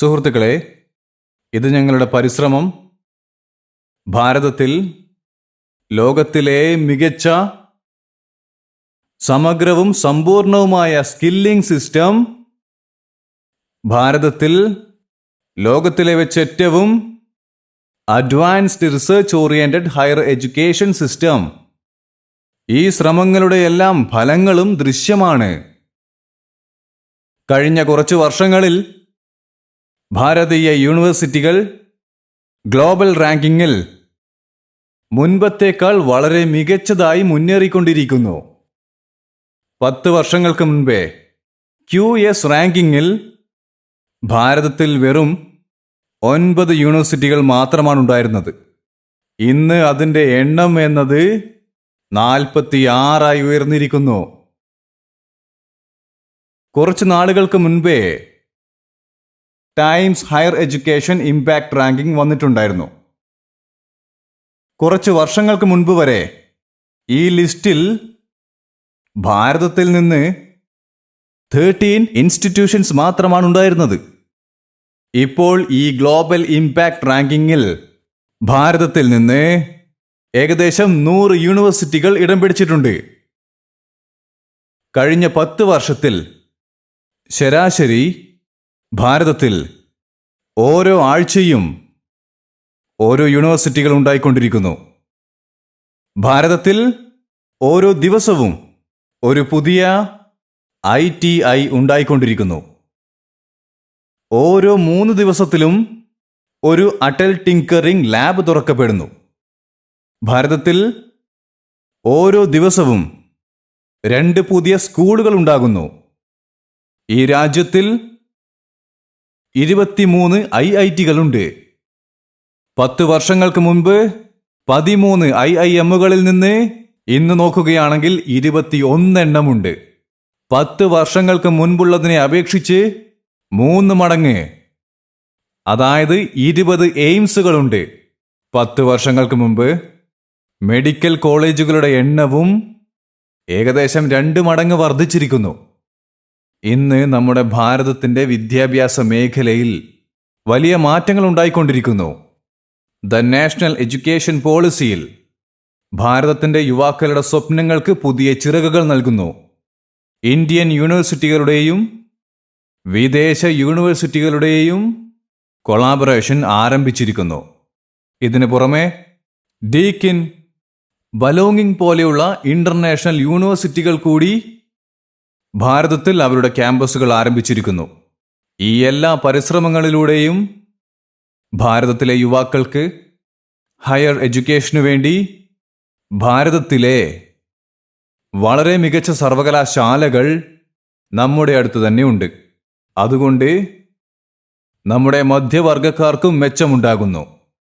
സുഹൃത്തുക്കളെ ഇത് ഞങ്ങളുടെ പരിശ്രമം. ഭാരതത്തിൽ ലോകത്തിലെ മികച്ച സമഗ്രവും സമ്പൂർണവുമായ സ്കില്ലിംഗ് സിസ്റ്റം ഭാരതത്തിൽ ലോകത്തിലെ വെച്ച് ഏറ്റവും advanced research oriented higher education system. ഈ ശ്രമങ്ങളുടെ എല്ലാം ഫലങ്ങളും ദൃശ്യമാണ്. കഴിഞ്ഞ കുറച്ച് വർഷങ്ങളിൽ ഭാരതീയ യൂണിവേഴ്സിറ്റികൾ ഗ്ലോബൽ റാങ്കിങ്ങിൽ മുൻപത്തേക്കാൾ വളരെ മികച്ചതായി മുന്നേറിക്കൊണ്ടിരിക്കുന്നു. പത്ത് വർഷങ്ങൾക്ക് മുൻപേ ക്യു എസ് റാങ്കിങ്ങിൽ ഭാരതത്തിൽ വെറും ഒൻപത് യൂണിവേഴ്സിറ്റികൾ മാത്രമാണ് ഉണ്ടായിരുന്നത്. ഇന്ന് അതിന്റെ എണ്ണം എന്നത് നാൽപ്പത്തിയാറായി ഉയർന്നിരിക്കുന്നു. കുറച്ച് നാളുകൾക്ക് മുൻപേ Times higher education impact ranking വന്നിട്ടുണ്ടായിരുന്നു. കുറച്ച് വർഷങ്ങൾക്ക് മുൻപ് വരെ ഈ ലിസ്റ്റിൽ ഭാരതത്തിൽ നിന്ന് തേർട്ടീൻ ഇൻസ്റ്റിറ്റ്യൂഷൻസ് മാത്രമാണ് ഉണ്ടായിരുന്നത്. ഇപ്പോൾ ഈ ഗ്ലോബൽ ഇമ്പാക്ട് റാങ്കിങ്ങിൽ ഭാരതത്തിൽ നിന്ന് ഏകദേശം നൂറ് യൂണിവേഴ്സിറ്റികൾ ഇടം പിടിച്ചിട്ടുണ്ട്. കഴിഞ്ഞ പത്ത് വർഷത്തിൽ ശരാശരി ഭാരതത്തിൽ ഓരോ ആഴ്ചയും ഓരോ യൂണിവേഴ്സിറ്റികൾ ഉണ്ടായിക്കൊണ്ടിരിക്കുന്നു. ഭാരതത്തിൽ ഓരോ ദിവസവും ഒരു പുതിയ ഐ ടി ഐ ഉണ്ടായിക്കൊണ്ടിരിക്കുന്നു. ഓരോ മൂന്ന് ദിവസത്തിലും ഒരു അടൽ ടിങ്കറിംഗ് ലാബ് തുറക്കപ്പെടുന്നു. ഭാരതത്തിൽ ഓരോ ദിവസവും രണ്ട് പുതിയ സ്കൂളുകൾ ഉണ്ടാകുന്നു. ഈ രാജ്യത്തിൽ ഇരുപത്തിമൂന്ന് ഐ ഐ ടികളുണ്ട് പത്ത് വർഷങ്ങൾക്ക് മുൻപ് പതിമൂന്ന് ഐ ഐ എമ്മുകളിൽ നിന്ന് ഇന്ന് നോക്കുകയാണെങ്കിൽ എണ്ണമുണ്ട് പത്ത് വർഷങ്ങൾക്ക് മുൻപുള്ളതിനെ അപേക്ഷിച്ച് മൂന്ന് മടങ്ങ്. അതായത് ഇരുപത് എയിംസുകളുണ്ട്. പത്ത് വർഷങ്ങൾക്ക് മുമ്പ് മെഡിക്കൽ കോളേജുകളുടെ എണ്ണവും ഏകദേശം രണ്ട് മടങ്ങ് വർദ്ധിച്ചിരിക്കുന്നു. ഇന്ന് നമ്മുടെ ഭാരതത്തിന്റെ വിദ്യാഭ്യാസ മേഖലയിൽ വലിയ മാറ്റങ്ങൾ ഉണ്ടായിക്കൊണ്ടിരിക്കുന്നു. ദ നാഷണൽ എഡ്യൂക്കേഷൻ പോളിസിയിൽ ഭാരതത്തിന്റെ യുവാക്കളുടെ സ്വപ്നങ്ങൾക്ക് പുതിയ ചിറകുകൾ നൽകുന്നു. ഇന്ത്യൻ യൂണിവേഴ്സിറ്റികളുടെയും വിദേശ യൂണിവേഴ്സിറ്റികളുടെയും കൊളാബറേഷൻ ആരംഭിച്ചിരിക്കുന്നു. ഇതിനു പുറമെ ഡീക്കിൻ ബലോങ്ങിംഗ് പോലെയുള്ള ഇന്റർനാഷണൽ യൂണിവേഴ്സിറ്റികൾ കൂടി ഭാരതത്തിൽ അവരുടെ ക്യാമ്പസുകൾ ആരംഭിച്ചിരിക്കുന്നു. ഈ എല്ലാ പരിശ്രമങ്ങളിലൂടെയും ഭാരതത്തിലെ യുവാക്കൾക്ക് ഹയർ എഡ്യൂക്കേഷനു വേണ്ടി ഭാരതത്തിലെ വളരെ മികച്ച സർവകലാശാലകൾ നമ്മുടെ അടുത്ത് തന്നെ ഉണ്ട്. അതുകൊണ്ട് നമ്മുടെ മധ്യവർഗക്കാർക്കും മെച്ചമുണ്ടാകുന്നു.